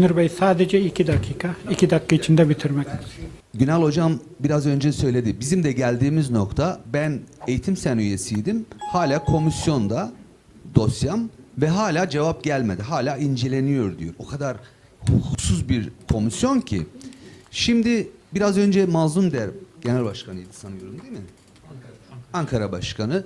Münir Bey sadece iki dakika. iki dakika içinde bitirmek. Günal Hocam biraz önce söyledi. Bizim de geldiğimiz nokta ben eğitim sen üyesiydim. Hala komisyonda dosyam ve hala cevap gelmedi. Hala inceleniyor diyor. O kadar hukuksuz bir komisyon ki. Şimdi biraz önce Mazlum Der Genel Başkanıydı sanıyorum değil mi? Ankara Başkanı.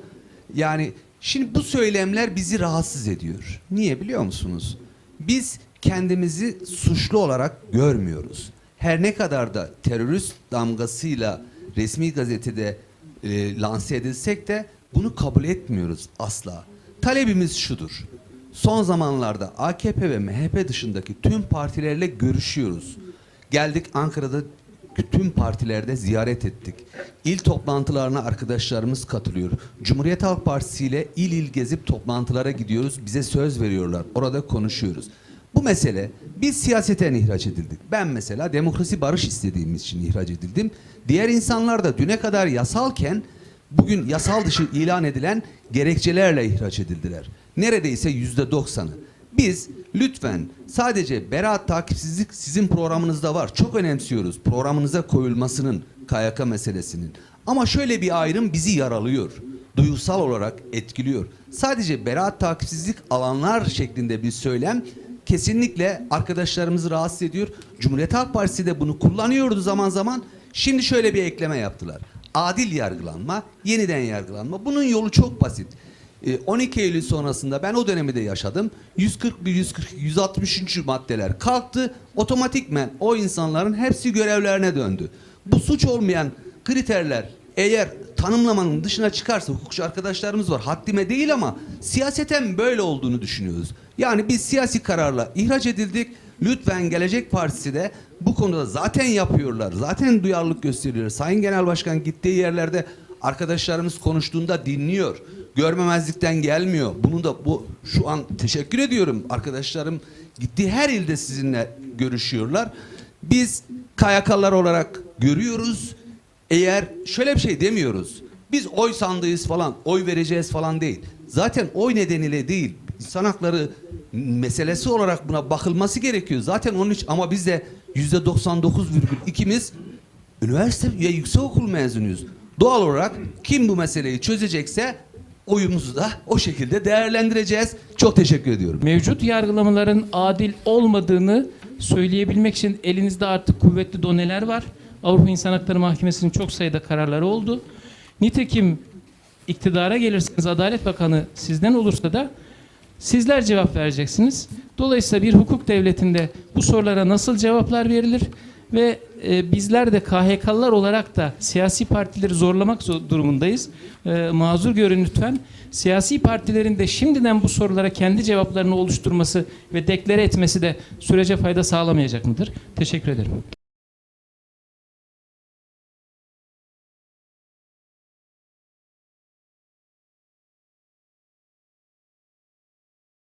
Yani şimdi bu söylemler bizi rahatsız ediyor. Niye biliyor musunuz? Biz kendimizi suçlu olarak görmüyoruz. Her ne kadar da terörist damgasıyla resmi gazetede e, lanse edilsek de bunu kabul etmiyoruz asla. Talebimiz şudur. Son zamanlarda AKP ve MHP dışındaki tüm partilerle görüşüyoruz. Geldik Ankara'da tüm partilerde ziyaret ettik. İl toplantılarına arkadaşlarımız katılıyor. Cumhuriyet Halk Partisi ile il il gezip toplantılara gidiyoruz. Bize söz veriyorlar. Orada konuşuyoruz. Bu mesele biz siyaseten ihraç edildik. Ben mesela demokrasi barış istediğimiz için ihraç edildim. Diğer insanlar da düne kadar yasalken bugün yasal dışı ilan edilen gerekçelerle ihraç edildiler. Neredeyse yüzde doksanı. Biz lütfen sadece beraat takipsizlik sizin programınızda var. Çok önemsiyoruz programınıza koyulmasının KYK meselesinin. Ama şöyle bir ayrım bizi yaralıyor. Duygusal olarak etkiliyor. Sadece beraat takipsizlik alanlar şeklinde bir söylem kesinlikle arkadaşlarımızı rahatsız ediyor. Cumhuriyet Halk Partisi de bunu kullanıyordu zaman zaman. Şimdi şöyle bir ekleme yaptılar. Adil yargılanma, yeniden yargılanma. Bunun yolu çok basit. Ee, 12 Eylül sonrasında ben o dönemi de yaşadım. 141, 140, 163. maddeler kalktı. Otomatikmen o insanların hepsi görevlerine döndü. Bu suç olmayan kriterler eğer tanımlamanın dışına çıkarsa hukukçu arkadaşlarımız var. Haddime değil ama siyaseten böyle olduğunu düşünüyoruz. Yani biz siyasi kararla ihraç edildik. Lütfen Gelecek Partisi de bu konuda zaten yapıyorlar. Zaten duyarlılık gösteriyor. Sayın Genel Başkan gittiği yerlerde arkadaşlarımız konuştuğunda dinliyor. Görmemezlikten gelmiyor. Bunu da bu şu an teşekkür ediyorum. Arkadaşlarım gittiği her ilde sizinle görüşüyorlar. Biz KYK'lar olarak görüyoruz. Eğer şöyle bir şey demiyoruz. Biz oy sandığız falan, oy vereceğiz falan değil. Zaten oy nedeniyle değil. İnsan hakları meselesi olarak buna bakılması gerekiyor. Zaten onun için ama biz de yüzde 99,2'miz üniversite ve yüksekokul mezunuyuz. Doğal olarak kim bu meseleyi çözecekse oyumuzu da o şekilde değerlendireceğiz. Çok teşekkür ediyorum. Mevcut yargılamaların adil olmadığını söyleyebilmek için elinizde artık kuvvetli doneler var. Avrupa İnsan Hakları Mahkemesi'nin çok sayıda kararları oldu. Nitekim iktidara gelirseniz Adalet Bakanı sizden olursa da sizler cevap vereceksiniz. Dolayısıyla bir hukuk devletinde bu sorulara nasıl cevaplar verilir ve e, bizler de KHK'lılar olarak da siyasi partileri zorlamak zor- durumundayız. E, mazur görün lütfen. Siyasi partilerin de şimdiden bu sorulara kendi cevaplarını oluşturması ve deklare etmesi de sürece fayda sağlamayacak mıdır? Teşekkür ederim.